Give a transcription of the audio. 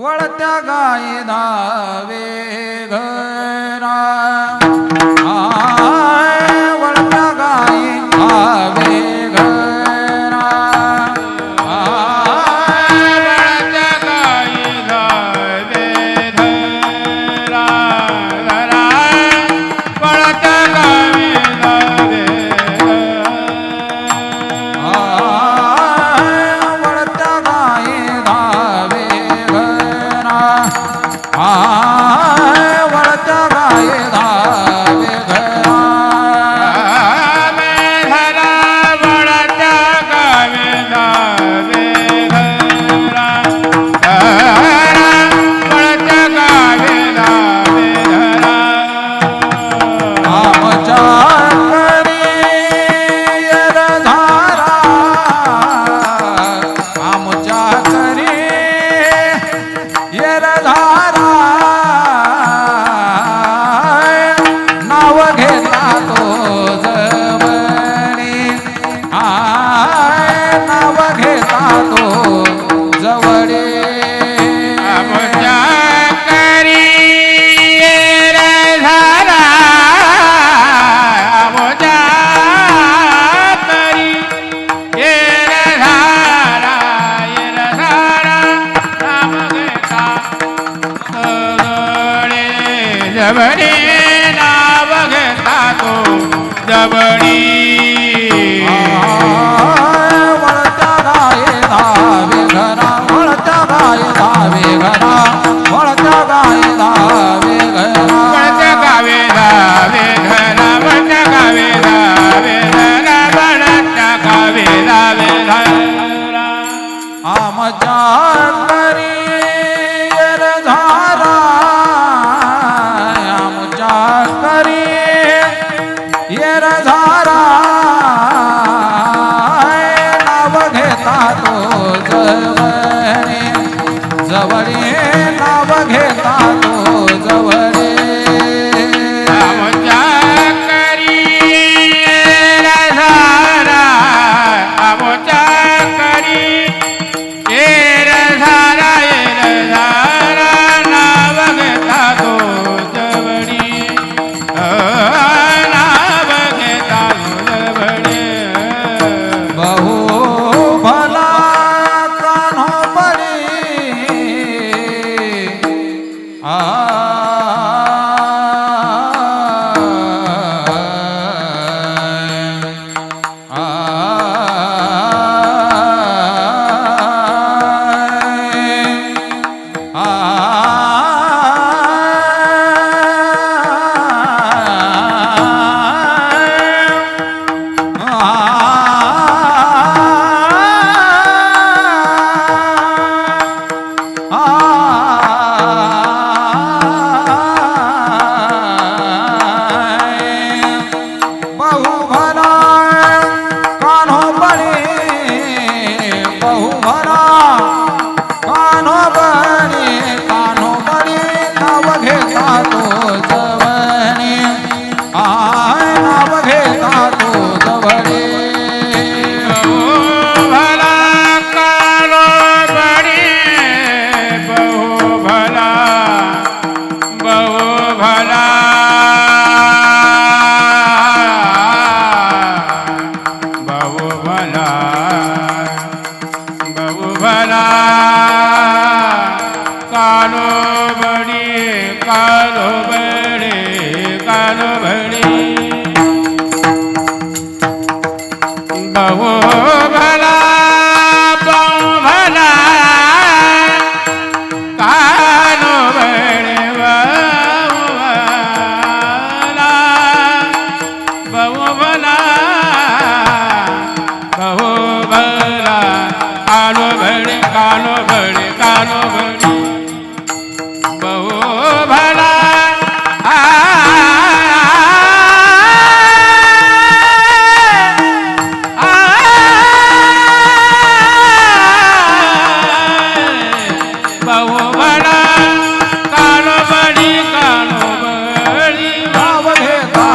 वळत्या गाय धावे घरा જબરી ના વગતા તો જબરી વળતા ગાય ધાવે ઘરા વળતા ગાય ધાવે ઘરા વળી Ah भला। भाऊ भला। भाऊ भला। कानो घडी कानो घडी बहु भला। बहु भला। कानो बडी कानो बडी नाव घेता